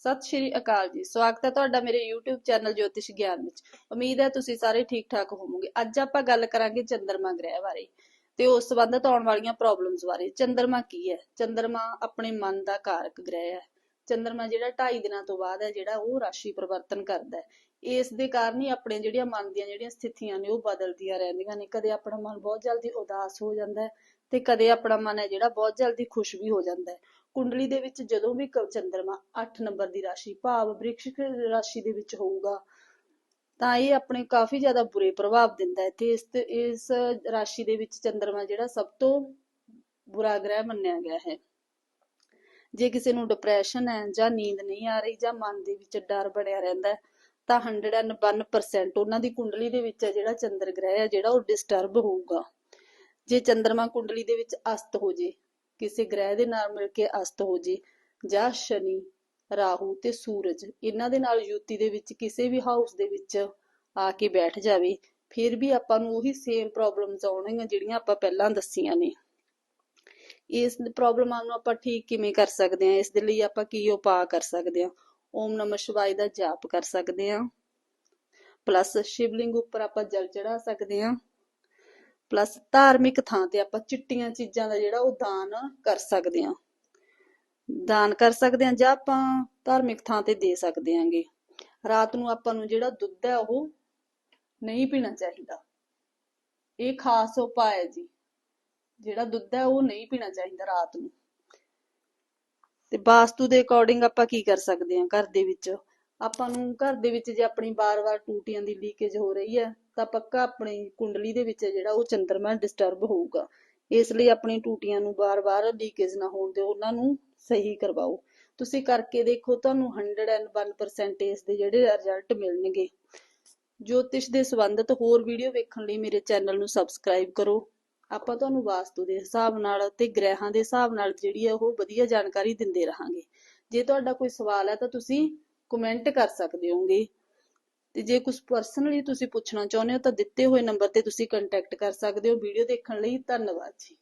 ਸਤਿ ਸ਼੍ਰੀ ਅਕਾਲ ਜੀ। ਸਵਾਗਤ ਹੈ ਤੁਹਾਡਾ ਮੇਰੇ YouTube ਚੈਨਲ ਜੋਤਿਸ਼ ਗਿਆਨ ਵਿੱਚ। ਉਮੀਦ ਹੈ ਤੁਸੀਂ ਸਾਰੇ ਠੀਕ ਠਾਕ ਹੋਵੋਗੇ। ਅੱਜ ਆਪਾਂ ਗੱਲ ਕਰਾਂਗੇ ਚੰਦਰਮਾ ਗ੍ਰਹਿ ਬਾਰੇ ਤੇ ਉਸ ਸੰਬੰਧਤ ਆਉਣ ਵਾਲੀਆਂ ਪ੍ਰੋਬਲਮਸ ਬਾਰੇ। ਚੰਦਰਮਾ ਕੀ ਹੈ? ਚੰਦਰਮਾ ਆਪਣੇ ਮਨ ਦਾ ਕਾਰਕ ਗ੍ਰਹਿ ਹੈ। ਚੰਦਰਮਾ ਜਿਹੜਾ 2.5 ਦਿਨਾਂ ਤੋਂ ਬਾਅਦ ਹੈ, ਜਿਹੜਾ ਉਹ ਰਾਸ਼ੀ ਪਰਿਵਰਤਨ ਕਰਦਾ ਹੈ। ਇਸ ਦੇ ਕਾਰਨ ਹੀ ਆਪਣੇ ਜਿਹੜੀਆਂ ਮਨ ਦੀਆਂ ਜਿਹੜੀਆਂ ਸਥਿਤੀਆਂ ਨੇ, ਉਹ ਬਦਲਦੀਆਂ ਰਹਿੰਦੀਆਂ ਨੇ। ਕਦੇ ਆਪਣਾ ਮਨ ਬਹੁਤ ਜਲਦੀ ਉਦਾਸ ਹੋ ਜਾਂਦਾ ਹੈ ਤੇ ਕਦੇ ਆਪਣਾ ਮਨ ਹੈ ਜਿਹੜਾ ਬਹੁਤ ਜਲਦੀ ਖੁਸ਼ ਵੀ ਹੋ ਜਾਂਦਾ ਹੈ। ਕੁੰਡਲੀ ਦੇ ਵਿੱਚ ਜਦੋਂ ਵੀ ਚੰਦਰਮਾ 8 ਨੰਬਰ ਦੀ ਰਾਸ਼ੀ, ਭਾਵ ਬ੍ਰਿਕਸ਼ਿਕ ਰਾਸ਼ੀ ਦੇ ਵਿੱਚ ਹੋਊਗਾ, ਤਾਂ ਇਹ ਆਪਣੇ ਕਾਫੀ ਜ਼ਿਆਦਾ ਬੁਰੇ ਪ੍ਰਭਾਵ ਦਿੰਦਾ ਹੈ ਤੇ ਇਸ ਤੇ, ਇਸ ਰਾਸ਼ੀ ਦੇ ਵਿੱਚ ਚੰਦਰਮਾ ਜਿਹੜਾ ਸਭ ਤੋਂ ਬੁਰਾ ਗ੍ਰਹਿ ਮੰਨਿਆ ਗਿਆ ਹੈ। ਜੇ ਕਿਸੇ ਨੂੰ ਡਿਪਰੈਸ਼ਨ ਹੈ ਜਾਂ ਨੀਂਦ ਨਹੀਂ ਆ ਰਹੀ ਜਾਂ ਮਨ ਦੇ ਵਿੱਚ ਡਰ ਬਣਿਆ ਰਹਿੰਦਾ ਤਾਂ 101% ਉਹਨਾਂ ਦੀ ਕੁੰਡਲੀ ਦੇ ਵਿੱਚ ਹੈ ਜਿਹੜਾ ਚੰਦਰ ਗ੍ਰਹਿ ਹੈ, ਜਿਹੜਾ ਉਹ ਡਿਸਟਰਬ ਹੋਊਗਾ। ਜੇ ਚੰਦਰਮਾ ਕੁੰਡਲੀ ਦੇ ਵਿੱਚ ਅਸਤ ਹੋ ਜੇ, ਕਿਸੇ ਗ੍ਰਹਿ ਦੇ ਨਾਲ ਮਿਲ ਕੇ ਅਸਤ ਹੋ ਜੇ, ਜਾਂ ਸ਼ਨੀ, ਰਾਹੂ ਤੇ ਸੂਰਜ, ਇਹਨਾਂ ਦੇ ਨਾਲ ਯੁਤੀ ਦੇ ਵਿੱਚ ਕਿਸੇ ਵੀ ਹਾਊਸ ਦੇ ਵਿੱਚ ਆ ਕੇ ਬੈਠ ਜਾਵੇ, ਫਿਰ ਵੀ ਆਪਾਂ ਨੂੰ ਉਹੀ ਸੇਮ ਪ੍ਰੋਬਲਮਸ ਆਉਣਗੀਆਂ ਜਿਹੜੀਆਂ ਆਪਾਂ ਪਹਿਲਾਂ ਦੱਸੀਆਂ ਨੇ। ਇਸ ਪ੍ਰੋਬਲਮਾਂ ਨੂੰ ਆਪਾਂ ਠੀਕ ਕਿਵੇਂ ਕਰ ਸਕਦੇ ਹਾਂ? ਇਸ ਦੇ ਲਈ ਆਪਾਂ ਕੀ ਉਪਾਅ ਕਰ ਸਕਦੇ ਹਾਂ? ਓਮ ਨਮঃ ਸ਼ਿਵਾਏ ਦਾ ਜਾਪ ਕਰ ਸਕਦੇ ਹਾਂ। ਪਲੱਸ ਸ਼ਿਵਲਿੰਗ ਉੱਪਰ ਆਪਾਂ ਜਲ ਚੜਾ ਸਕਦੇ ਹਾਂ। ਪਲੱਸ ਧਾਰਮਿਕ ਥਾਂ ਤੇ ਆਪਾਂ ਚਿੱਟੀਆਂ ਚੀਜ਼ਾਂ ਦਾ ਜਿਹੜਾ ਉਹ ਦਾਨ ਕਰ ਸਕਦੇ ਹਾਂ। ਦਾਨ ਕਰ ਸਕਦੇ ਹਾਂ ਜਾਂ ਆਪਾਂ ਧਾਰਮਿਕ ਥਾਂ ਤੇ ਦੇ ਸਕਦੇ ਹਾਂਗੇ। ਰਾਤ ਨੂੰ ਆਪਾਂ ਨੂੰ ਜਿਹੜਾ ਦੁੱਧ ਹੈ ਉਹ ਨਹੀਂ ਪੀਣਾ ਚਾਹੀਦਾ। ਇਹ ਖਾਸ ਉਪਾਅ ਹੈ ਜੀ। ਜਿਹੜਾ ਦੁੱਧ ਹੈ ਉਹ ਨਹੀਂ ਪੀਣਾ ਚਾਹੀਦਾ ਰਾਤ ਨੂੰ। ਤੇ ਵਾਸਤੂ ਦੇ ਅਕੋਰਡਿੰਗ ਆਪਾਂ ਕੀ ਕਰ ਸਕਦੇ ਹਾਂ ਘਰ ਦੇ ਵਿੱਚ? ਆਪਾਂ ਨੂੰ ਘਰ ਦੇ ਵਿੱਚ ਜੇ ਆਪਣੀ ਬਾਰ-ਬਾਰ ਟੂਟੀਆਂ ਦੀ ਲੀਕੇਜ ਹੋ ਰਹੀ ਹੈ, ਤਾਂ ਪੱਕਾ ਆਪਣੀ ਕੁੰਡਲੀ ਦੇ ਵਿੱਚ ਜਿਹੜਾ ਉਹ ਚੰਦਰਮਾ ਡਿਸਟਰਬ ਹੋਊਗਾ। ਇਸ ਲਈ ਆਪਣੀ ਟੂਟੀਆਂ ਨੂੰ ਬਾਰ-ਬਾਰ ਲੀਕੇਜ ਨਾ ਹੋਣ ਦਿਓ, ਉਹਨਾਂ ਨੂੰ ਸਹੀ ਕਰਵਾਓ। ਤੁਸੀਂ ਕਰਕੇ ਦੇਖੋ, ਤੁਹਾਨੂੰ 101% ਇਸ ਦੇ ਜਿਹੜੇ ਰਿਜ਼ਲਟ ਮਿਲਣਗੇ। ਜੋਤਿਸ਼ ਦੇ ਸੰਬੰਧਿਤ ਹੋਰ ਵੀਡੀਓ ਵੇਖਣ ਲਈ ਮੇਰੇ ਚੈਨਲ ਨੂੰ ਸਬਸਕ੍ਰਾਈਬ ਕਰੋ। ਆਪਾਂ ਤੁਹਾਨੂੰ ਵਾਸਤੂ ਦੇ ਹਿਸਾਬ ਨਾਲ ਤੇ ਗ੍ਰਹਿਾਂ ਦੇ ਹਿਸਾਬ ਨਾਲ ਜਿਹੜੀ ਹੈ ਉਹ ਵਧੀਆ ਜਾਣਕਾਰੀ ਦਿੰਦੇ ਰਹਾਂਗੇ। ਜੇ ਤੁਹਾਡਾ ਕੋਈ ਸਵਾਲ ਹੈ ਤਾਂ ਤੁਸੀਂ ਕਮੈਂਟ ਕਰ ਸਕਦੇ ਹੋਗੇ ਤੇ ਜੇ ਕੁਝ ਪਰਸਨਲੀ ਤੁਸੀਂ ਪੁੱਛਣਾ ਚਾਹੁੰਦੇ ਹੋ ਤਾਂ ਦਿੱਤੇ ਹੋਏ ਨੰਬਰ ਤੇ ਤੁਸੀਂ ਕੰਟੈਕਟ ਕਰ ਸਕਦੇ ਹੋ। ਵੀਡੀਓ ਦੇਖਣ ਲਈ ਧੰਨਵਾਦ ਜੀ।